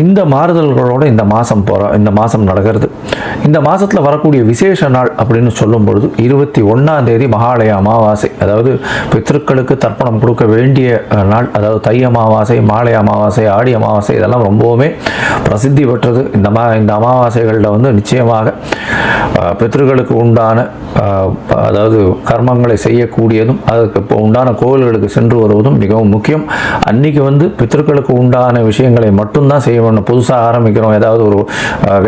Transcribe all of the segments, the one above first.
இந்த மாறுதல்களோட இந்த மாதம் போகிற இந்த மாதம் நடக்கிறது. இந்த மாதத்தில் வரக்கூடிய விசேஷ நாள் அப்படின்னு சொல்லும் பொழுது இருபத்தி ஒன்றாம் தேதி மகாலய அமாவாசை. அதாவது பித்திருக்களுக்கு தர்ப்பணம் கொடுக்க வேண்டிய நாள். அதாவது தை அமாவாசை மாலை அமாவாசை ஆடி அமாவாசை இதெல்லாம் ரொம்பவுமே பிரசித்தி பெற்றது. இந்த மா இந்த அமாவாசைகளில் வந்து நிச்சயமாக அஹ், பித்ருக்களுக்கு உண்டான அதாவது கர்மங்களை செய்யக்கூடியதும் அதுக்கு இப்போ உண்டான கோவில்களுக்கு சென்று வருவதும் மிகவும் முக்கியம். அன்றைக்கி வந்து பித்ருக்களுக்கு உண்டான விஷயங்களை மட்டும்தான் செய்ய ஒன்று புதுசாக ஆரம்பிக்கிறோம் ஏதாவது ஒரு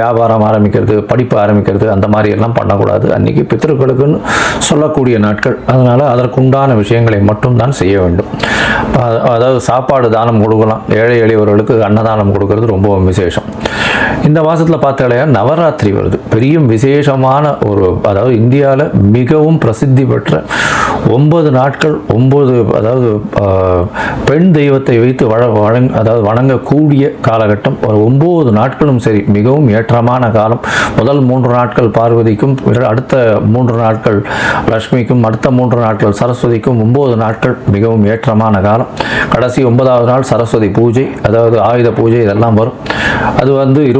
வியாபாரம் ஆரம்பிக்கிறது படிப்பு ஆரம்பிக்கிறது அந்த மாதிரி எல்லாம் பண்ணக்கூடாது. அன்றைக்கி பித்தர்களுக்குன்னு சொல்லக்கூடிய நாட்கள். அதனால் அதற்குண்டான விஷயங்களை மட்டும்தான் செய்ய வேண்டும். அதாவது சாப்பாடு தானம் கொடுக்கலாம். ஏழை எளியவர்களுக்கு அன்னதானம் கொடுக்கறது ரொம்பவும் விசேஷம். இந்த மாதத்தில் பார்த்தாலையா நவராத்திரி வருது. பெரிய விசேஷமான ஒரு அதாவது இந்தியாவில் மிகவும் பிரசித்தி பெற்ற ஒன்பது நாட்கள் ஒன்பது அதாவது பெண் தெய்வத்தை வைத்து வழ வழங் அதாவது வணங்கக்கூடிய காலகட்டம். ஒரு ஒம்பது நாட்களும் சரி மிகவும் ஏற்றமான காலம். முதல் மூன்று நாட்கள் பார்வதிக்கும் அடுத்த மூன்று நாட்கள் லக்ஷ்மிக்கும் அடுத்த மூன்று நாட்கள் சரஸ்வதிக்கும் ஒம்பது நாட்கள் மிகவும் ஏற்றமான காலம். கடைசி ஒன்பதாவது நாள் சரஸ்வதி பூஜை அதாவது ஆயுத பூஜை இதெல்லாம் வரும். அது வந்து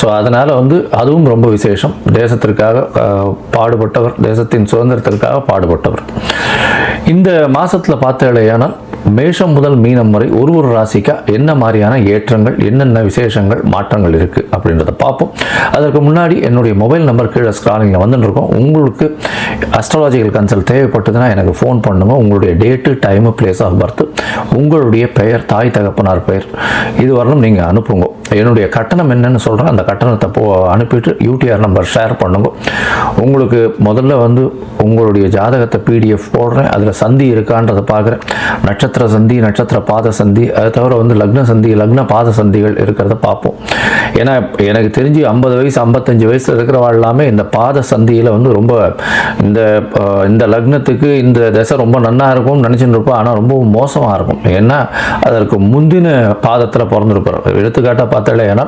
ஸோ அதனால் வந்து அதுவும் ரொம்ப விசேஷம். தேசத்திற்காக பாடுபட்டவர் தேசத்தின் சுதந்திரத்திற்காக பாடுபட்டவர். இந்த மாதத்தில் பார்த்தாலேயானால் மேஷம் முதல் மீனம் வரை ஒரு ஒரு ராசிக்கா என்ன மாதிரியான ஏற்றங்கள் என்னென்ன விசேஷங்கள் மாற்றங்கள் இருக்குது அப்படின்றத பார்ப்போம். அதற்கு முன்னாடி என்னுடைய மொபைல் நம்பர் கீழே ஸ்க்ராலிங்கில் வந்துட்டு இருக்கோம் உங்களுக்கு அஸ்ட்ராலஜிக்கல் கன்சல்ட் தேவைப்பட்டதுன்னா எனக்கு ஃபோன் பண்ணுங்க. உங்களுடைய date time place of birth உங்களுடைய பெயர் தாய் தகப்பனார் பெயர். இது வரலும் நீங்கள் அனுப்புங்க. என்னுடைய கட்டணம் என்னன்னு சொல்கிறேன் அந்த கட்டணத்தை போ அனுப்பிட்டு யூடிஆர் நம்பர் ஷேர் பண்ணுங்க. உங்களுக்கு முதல்ல வந்து உங்களுடைய ஜாதகத்தை பிடிஎஃப் போடுறேன். அதில் சந்தி இருக்கான்றதை பார்க்குறேன். நட்சத்திர சந்தி நட்சத்திர பாத சந்தி அதை தவிர வந்து லக்ன சந்தி லக்ன பாத சந்திகள் இருக்கிறத பார்ப்போம். ஏன்னா எனக்கு தெரிஞ்சு ஐம்பது வயசு ஐம்பத்தஞ்சு வயசு இருக்கிறவா எல்லாமே இந்த பாத சந்தியில் வந்து ரொம்ப இந்த இந்த லக்னத்துக்கு இந்த தசை ரொம்ப நன்னா இருக்கும்னு நினச்சிட்டு இருப்போம் ஆனால் ரொம்ப மோசமாக இருக்கும். ஏன்னா அதற்கு முந்தின பாதத்தில் பிறந்திருப்பார். எடுத்துக்காட்டாக பார்த்தாலே ஏன்னா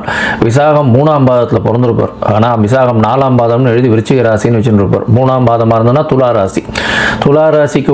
விசாகம் மூணாம் பாதத்தில் பிறந்திருப்பார். ஆனால் விசாகம் நாலாம் பாதம்னு எழுதி விருச்சிக ராசின்னு வச்சுருப்பார் மூணாம் பாதமாக இருந்ததுன்னா துலா ராசி. துலா ராசிக்கு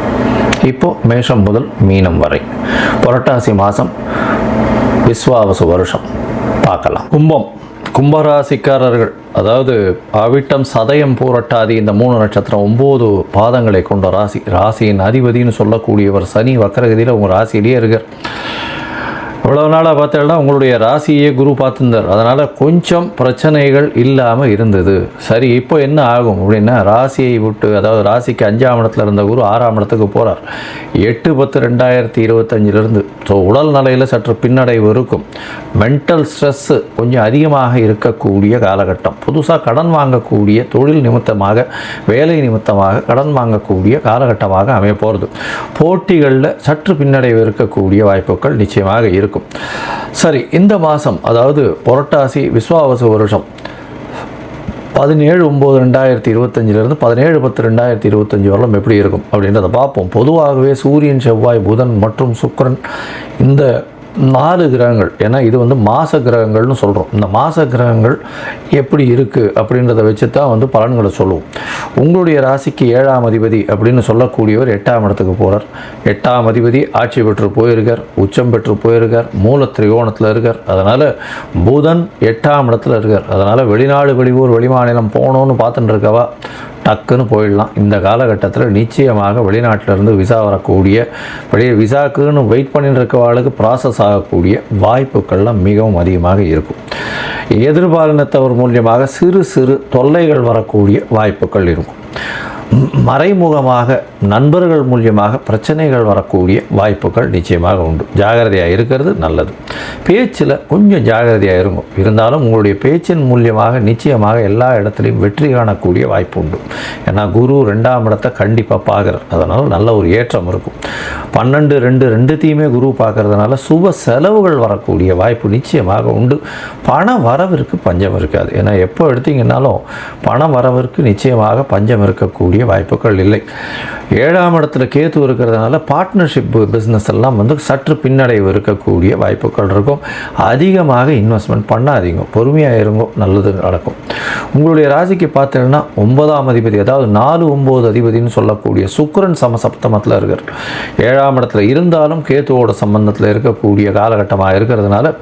இப்போ மேஷம் முதல் மீனம் வரை. புரட்டாசி மாதம் விஸ்வாவசு வருஷம். பார்க்கலாம். கும்பம். கும்பராசிக்காரர்கள் அதாவது அவிட்டம் சதயம் பூரட்டாதி இந்த மூணு நட்சத்திரம் ஒம்பது பாதங்களை கொண்ட ராசி ராசியின் அதிபதினு சொல்லக்கூடியவர் சனி வக்கரகதியில் உங்கள் ராசியிலேயே இருக்கார். இவ்வளவு நாளாக பார்த்தீங்கன்னா உங்களுடைய ராசியே குரு பார்த்துருந்தார். அதனால் கொஞ்சம் பிரச்சனைகள் இல்லாமல் இருந்தது. சரி இப்போ என்ன ஆகும் அப்படின்னா ராசியை விட்டு அதாவது ராசிக்கு அஞ்சாம் இடத்துல இருந்த குரு ஆறாம் இடத்துக்கு போகிறார் எட்டு பத்து ரெண்டாயிரத்தி இருபத்தஞ்சிலிருந்து ஸோ உடல் நிலையில் சற்று பின்னடைவு இருக்கும். மென்டல் ஸ்ட்ரெஸ்ஸு கொஞ்சம் அதிகமாக இருக்கக்கூடிய காலகட்டம். புதுசாக கடன் வாங்கக்கூடிய தொழில் நிமித்தமாக வேலை நிமித்தமாக கடன் வாங்கக்கூடிய காலகட்டமாக அமைய போகிறது போட்டிகளில் சற்று பின்னடைவு இருக்கக்கூடிய வாய்ப்புகள் நிச்சயமாக இருக்கும். சரி இந்த மாதம் அதாவது புரட்டாசி விஸ்வாவச வருஷம் பதினேழு ஒம்பது ரெண்டாயிரத்தி இருபத்தஞ்சிலிருந்து பதினேழு பத்து ரெண்டாயிரத்தி இருபத்தஞ்சி வரலாம் எப்படி இருக்கும் அப்படின்றத பார்ப்போம். பொதுவாகவே சூரியன் செவ்வாய் புதன் மற்றும் சுக்கரன் இந்த நாலு கிரகங்கள். ஏன்னா இது வந்து மாச கிரகங்கள்னு சொல்கிறோம் இந்த மாச கிரகங்கள் எப்படி இருக்குது அப்படின்றத வச்சு தான் வந்து பலன்களை சொல்லுவோம். உங்களுடைய ராசிக்கு ஏழாம் அதிபதி அப்படின்னு சொல்லக்கூடியவர் எட்டாம் இடத்துக்கு போகிறார் எட்டாம் அதிபதி ஆட்சி பெற்று போயிருக்கார் உச்சம் பெற்று போயிருக்கார் மூல திரிகோணத்தில் இருக்கார். அதனால் புதன் எட்டாம் இடத்துல இருக்கார். அதனால் வெளிநாடு வெளியூர் வெளிமாநிலம் போகணுன்னு பார்த்துட்டு இருக்கவா? டக்குன்னு போயிடலாம். இந்த காலகட்டத்தில் நிச்சயமாக வெளிநாட்டிலிருந்து விசா வரக்கூடிய வெளியே விசாக்குன்னு வெயிட் பண்ணிட்டு இருக்கவாளுக்கு ப்ராசஸ் ஆகக்கூடிய வாய்ப்புகள்லாம் மிகவும் அதிகமாக இருக்கும். எதிர்பாலினத்தவர் மூலியமாக சிறு சிறு தொல்லைகள் வரக்கூடிய வாய்ப்புகள் இருக்கும். மறைமுகமாக நண்பர்கள் மூலியமாக பிரச்சனைகள் வரக்கூடிய வாய்ப்புகள் நிச்சயமாக உண்டு. ஜாகிரதையாக இருக்கிறது நல்லது. பேச்சில் கொஞ்சம் ஜாகிரதையாக இருக்கும் இருந்தாலும் உங்களுடைய பேச்சின் மூலியமாக நிச்சயமாக எல்லா இடத்துலையும் வெற்றி காணக்கூடிய வாய்ப்பு உண்டு. ஏன்னா குரு ரெண்டாம் இடத்தை கண்டிப்பாக பார்க்குறார். அதனால் நல்ல ஒரு ஏற்றம் இருக்கும். பன்னெண்டு ரெண்டு ரெண்டுத்தையுமே குரு பார்க்கறதுனால சுப செலவுகள் வரக்கூடிய வாய்ப்பு நிச்சயமாக உண்டு. பண வரவிற்கு பஞ்சம் இருக்காது. ஏன்னா எப்போ எடுத்தீங்கன்னாலும் பண வரவிற்கு நிச்சயமாக பஞ்சம் இருக்கக்கூடிய வாய்ப்புகள் இல்லை. ஏழாம் இடத்துல கேத்து இருக்கிறதுனால பார்ட்னர்ஷிப் பிஸ்னஸ் எல்லாம் வந்து சற்று பின்னடைவு இருக்கக்கூடிய வாய்ப்புகள் இருக்கும். அதிகமாக இன்வெஸ்ட்மெண்ட் பண்ணாதீங்க. பொறுமையாக இருங்கோ. நல்லது நடக்கும். உங்களுடைய ராசிக்கு பார்த்தீங்கன்னா ஒன்பதாம் அதிபதி அதாவது நாலு ஒம்பது அதிபதினு சொல்லக்கூடிய சுக்கிரன் சமசப்தமத்தில் இருக்கார். ஏழாம் இடத்துல இருந்தாலும் கேத்துவோட சம்பந்தத்தில் இருக்கக்கூடிய காலகட்டமாக இருக்கிறதுனால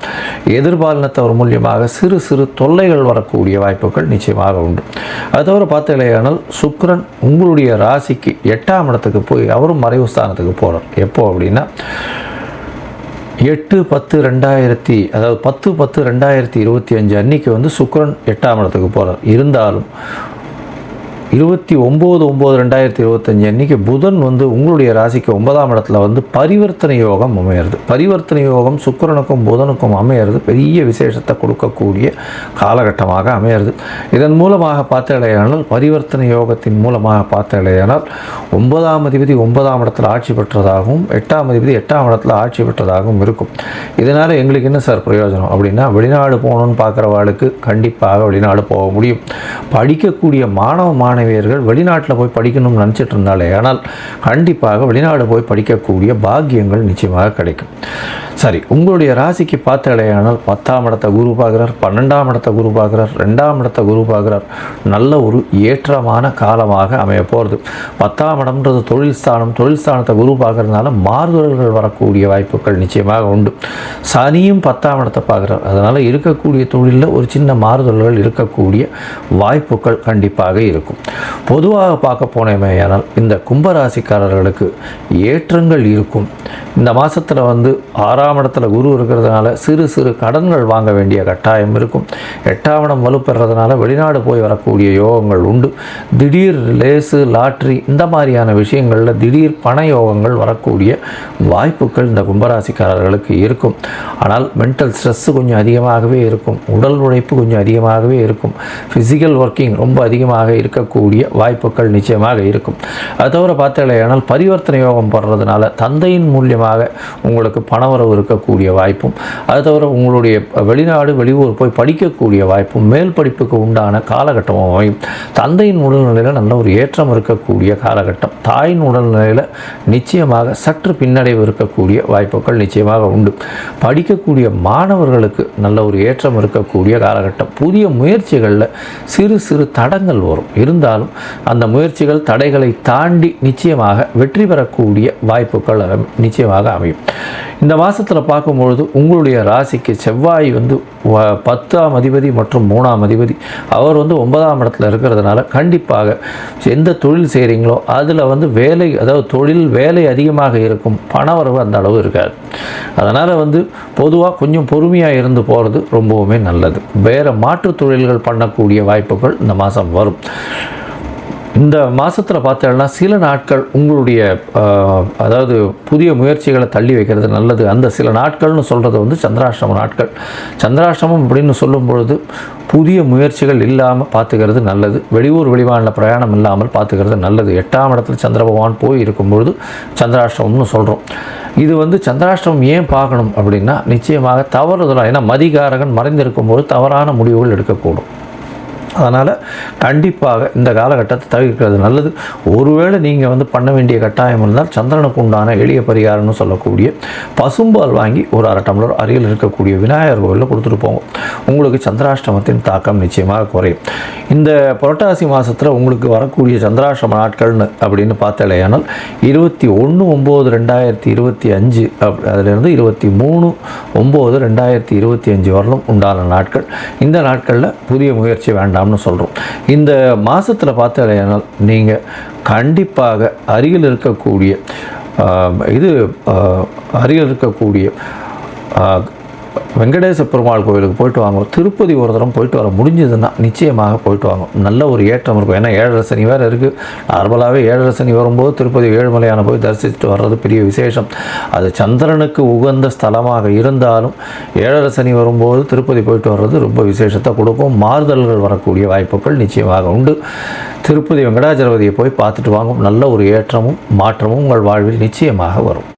எதிர்பாலினத்தவர் மூலியமாக சிறு சிறு தொல்லைகள் வரக்கூடிய வாய்ப்புகள் நிச்சயமாக உண்டு. அது தவிர பார்த்தீங்களேயானால் சுக்கரன் உங்களுடைய ராசிக்கு எட்டாம் இடத்துக்கு போய் அவரும் மறைவு ஸ்தானத்துக்கு போகிறார் எப்போ அப்படின்னா எட்டு பத்து ரெண்டாயிரத்தி அதாவது பத்து பத்து ரெண்டாயிரத்தி இருபத்தி அஞ்சு அன்னைக்கு வந்து சுக்கிரன் எட்டாம் இடத்துக்கு போகிறார் இருந்தாலும் இருபத்தி ஒம்பது ஒம்பது ரெண்டாயிரத்தி இருபத்தஞ்சி அன்றைக்கி புதன் வந்து உங்களுடைய ராசிக்கு ஒன்பதாம் இடத்துல வந்து பரிவர்த்தனை யோகம் அமையிறது. பரிவர்த்தனை யோகம் சுக்கிரனுக்கும் புதனுக்கும் அமையிறது. பெரிய விசேஷத்தை கொடுக்கக்கூடிய காலகட்டமாக அமையிறது. இதன் மூலமாக பார்த்தடையானால் பரிவர்த்தனை யோகத்தின் மூலமாக பார்த்தடையானால் ஒன்பதாம் அதிபதி ஒன்பதாம் இடத்துல ஆட்சி பெற்றதாகவும் எட்டாம் அதிபதி எட்டாம் இடத்துல ஆட்சி பெற்றதாகவும் இருக்கும். இதனால் எங்களுக்கு என்ன சார் பிரயோஜனம்? அப்படின்னா வெளிநாடு போகணுன்னு பார்க்குறவாளுக்கு கண்டிப்பாக வெளிநாடு போக முடியும். படிக்கக்கூடிய மாணவ மாணவ மாணவியர்கள் வெளிநாட்டில் போய் படிக்கணும்னு நினச்சிட்டு இருந்தாலே ஆனால் கண்டிப்பாக வெளிநாடு போய் படிக்கக்கூடிய பாக்கியங்கள் நிச்சயமாக கிடைக்கும். சரி உங்களுடைய ராசிக்கு பார்த்தாலேயானால் பத்தாம் இடத்த குரு பார்க்குறார் பன்னெண்டாம் இடத்த குரு பார்க்குறார் ரெண்டாம் இடத்த குரு பார்க்குறார். நல்ல ஒரு ஏற்றமான காலமாக அமைய போகிறது பத்தாம் இடம்ன்றது தொழில் ஸ்தானம் தொழில் ஸ்தானத்தை குரு பார்க்குறதுனால மாறுதல்கள் வரக்கூடிய வாய்ப்புகள் நிச்சயமாக உண்டு. சனியும் பத்தாம் இடத்தை பார்க்குறார். அதனால் இருக்கக்கூடிய தொழிலில் ஒரு சின்ன மாறுதல்கள் இருக்கக்கூடிய வாய்ப்புகள் கண்டிப்பாக இருக்கும். பொதுவாக பார்க்க போனேமேயானால் இந்த கும்பராசிக்காரர்களுக்கு ஏற்றங்கள் இருக்கும். இந்த மாதத்தில் வந்து ஆறாம் இடத்துல குரு இருக்கிறதுனால சிறு சிறு கடன்கள் வாங்க வேண்டிய கட்டாயம் இருக்கும். எட்டாம் இடம் வலுப்பெறதுனால வெளிநாடு போய் வரக்கூடிய யோகங்கள் உண்டு. திடீர் லேசு லாட்ரி இந்த மாதிரியான விஷயங்களில் திடீர் பண யோகங்கள் வரக்கூடிய வாய்ப்புகள் இந்த கும்பராசிக்காரர்களுக்கு இருக்கும். ஆனால் மென்டல் ஸ்ட்ரெஸ்ஸு கொஞ்சம் அதிகமாகவே இருக்கும். உடல் உழைப்பு கொஞ்சம் அதிகமாகவே இருக்கும். ஃபிசிக்கல் ஒர்க்கிங் ரொம்ப அதிகமாக இருக்கக்கூடிய வாய்ப்புகள் நிச்சயமாக இருக்கும். அது தவிர பார்த்தீங்களேனால் பரிவர்த்தனை யோகம் போடுறதுனால தந்தையின் மூலியமாக உங்களுக்கு பணவரவு இருக்கக்கூடிய வாய்ப்பும் அது தவிர உங்களுடைய வெளிநாடு வெளியூர் போய் படிக்கக்கூடிய வாய்ப்பும் மேல் படிப்புக்கு உண்டான காலகட்டமும் அமையும் தந்தையின் உடல்நிலையில் நல்ல ஒரு ஏற்றம் இருக்கக்கூடிய காலகட்டம் தாயின் உடல்நிலையில் நிச்சயமாக சற்று பின்னடைவு இருக்கக்கூடிய வாய்ப்புகள் நிச்சயமாக உண்டு. படிக்கக்கூடிய மாணவர்களுக்கு நல்ல ஒரு ஏற்றம் இருக்கக்கூடிய காலகட்டம். புதிய முயற்சிகளில் சிறு சிறு தடங்கள் வரும். இருந்தாலும் அந்த முயற்சிகள் தடைகளை தாண்டி நிச்சயமாக வெற்றி பெறக்கூடிய வாய்ப்புகள் நிச்சயமாக அமையும். இந்த மாதத்தில் பார்க்கும்பொழுது உங்களுடைய ராசிக்கு செவ்வாய் வந்து பத்தாம் அதிபதி மற்றும் மூணாம் அதிபதி. அவர் வந்து ஒன்பதாம் இடத்துல இருக்கிறதுனால கண்டிப்பாக எந்த தொழில் செய்கிறீங்களோ அதில் வந்து வேலை அதாவது தொழில் வேலை அதிகமாக இருக்கும் பணவரவு அந்த அளவு இருக்காது. அதனால் வந்து பொதுவாக கொஞ்சம் பொறுமையாக இருந்து போகிறது ரொம்பவுமே நல்லது. வேறு மாற்று தொழில்கள் பண்ணக்கூடிய வாய்ப்புகள் இந்த மாதம் வரும். இந்த மாதத்தில் பார்த்தோம்னா சில நாட்கள் உங்களுடைய அதாவது புதிய முயற்சிகளை தள்ளி வைக்கிறது நல்லது. அந்த சில நாட்கள்னு சொல்கிறது வந்து சந்திராஷ்டம நாட்கள். சந்திராஷ்டமம் அப்படின்னு சொல்லும் பொழுது புதிய முயற்சிகள் இல்லாமல் பார்த்துக்கிறது நல்லது. வெளியூர் வெளிமாநில பிரயாணம் இல்லாமல் பார்த்துக்கிறது நல்லது. எட்டாம் இடத்துல சந்திர பகவான் போய் இருக்கும்பொழுது சந்திராஷ்டமம்னு சொல்கிறோம் இது வந்து சந்திராஷ்டமம் ஏன் பார்க்கணும் அப்படின்னா நிச்சயமாக தவறுதலாக ஏன்னா மதிகாரகன் மறைந்திருக்கும்போது தவறான முடிவுகள் எடுக்கக்கூடும். அதனால் கண்டிப்பாக இந்த காலகட்டத்தை தவிர்க்கிறது நல்லது. ஒருவேளை நீங்கள் வந்து பண்ண வேண்டிய கட்டாயம் இருந்தால் சந்திரனுக்கு உண்டான எளிய பரிகாரம்னு சொல்லக்கூடிய பசும்பால் வாங்கி ஒரு அரை டம்ளர் அருகில் இருக்கக்கூடிய விநாயகர் கோவிலில் கொடுத்துட்டு போங்க. உங்களுக்கு சந்திராஷ்டமத்தின் தாக்கம் நிச்சயமாக குறையும். இந்த புரட்டாசி மாதத்தில் உங்களுக்கு வரக்கூடிய சந்திராஷ்டம நாட்கள்னு அப்படின்னு பார்த்தாலேயானால் இருபத்தி ஒன்று ஒம்பது ரெண்டாயிரத்தி இருபத்தி அஞ்சு அப் அதிலிருந்து இருபத்தி மூணு ஒம்பது ரெண்டாயிரத்தி இருபத்தி அஞ்சு வரலும் உண்டான நாட்கள். இந்த நாட்களில் புதிய முயற்சி வேண்டாம். வேண்டாம்னு சொல்கிறோம் இந்த மாதத்தில் பார்த்தீங்கன்னா நீங்கள் கண்டிப்பாக அருகில் இருக்கக்கூடிய ஆஹ், இது அருகில் இருக்கக்கூடிய ஆஹ், வெங்கடேச பெருமாள் கோவிலுக்கு போயிட்டு வாங்க. திருப்பதி ஒரு தரம் போயிட்டு வர முடிஞ்சதுன்னா நிச்சயமாக போயிட்டு வாங்க. நல்ல ஒரு ஏற்றம் இருக்கும். ஏன்னா ஏழரை சனி வேறு இருக்குது நார்மலாகவே ஏழரை சனி வரும்போது திருப்பதி ஏழுமலையான போய் தரிசிச்சுட்டு வர்றது பெரிய விசேஷம். அது சந்திரனுக்கு உகந்த ஸ்தலமாக இருந்தாலும் ஏழரை சனி வரும்போது திருப்பதி போயிட்டு வர்றது ரொம்ப விசேஷத்தை கொடுக்கும். மாறுதல்கள் வரக்கூடிய வாய்ப்புகள் நிச்சயமாக உண்டு. திருப்பதி வெங்கடாஜலபதியை போய் பார்த்துட்டு வாங்கும் நல்ல ஒரு ஏற்றமும் மாற்றமும் உங்கள் வாழ்வில் நிச்சயமாக வரும்.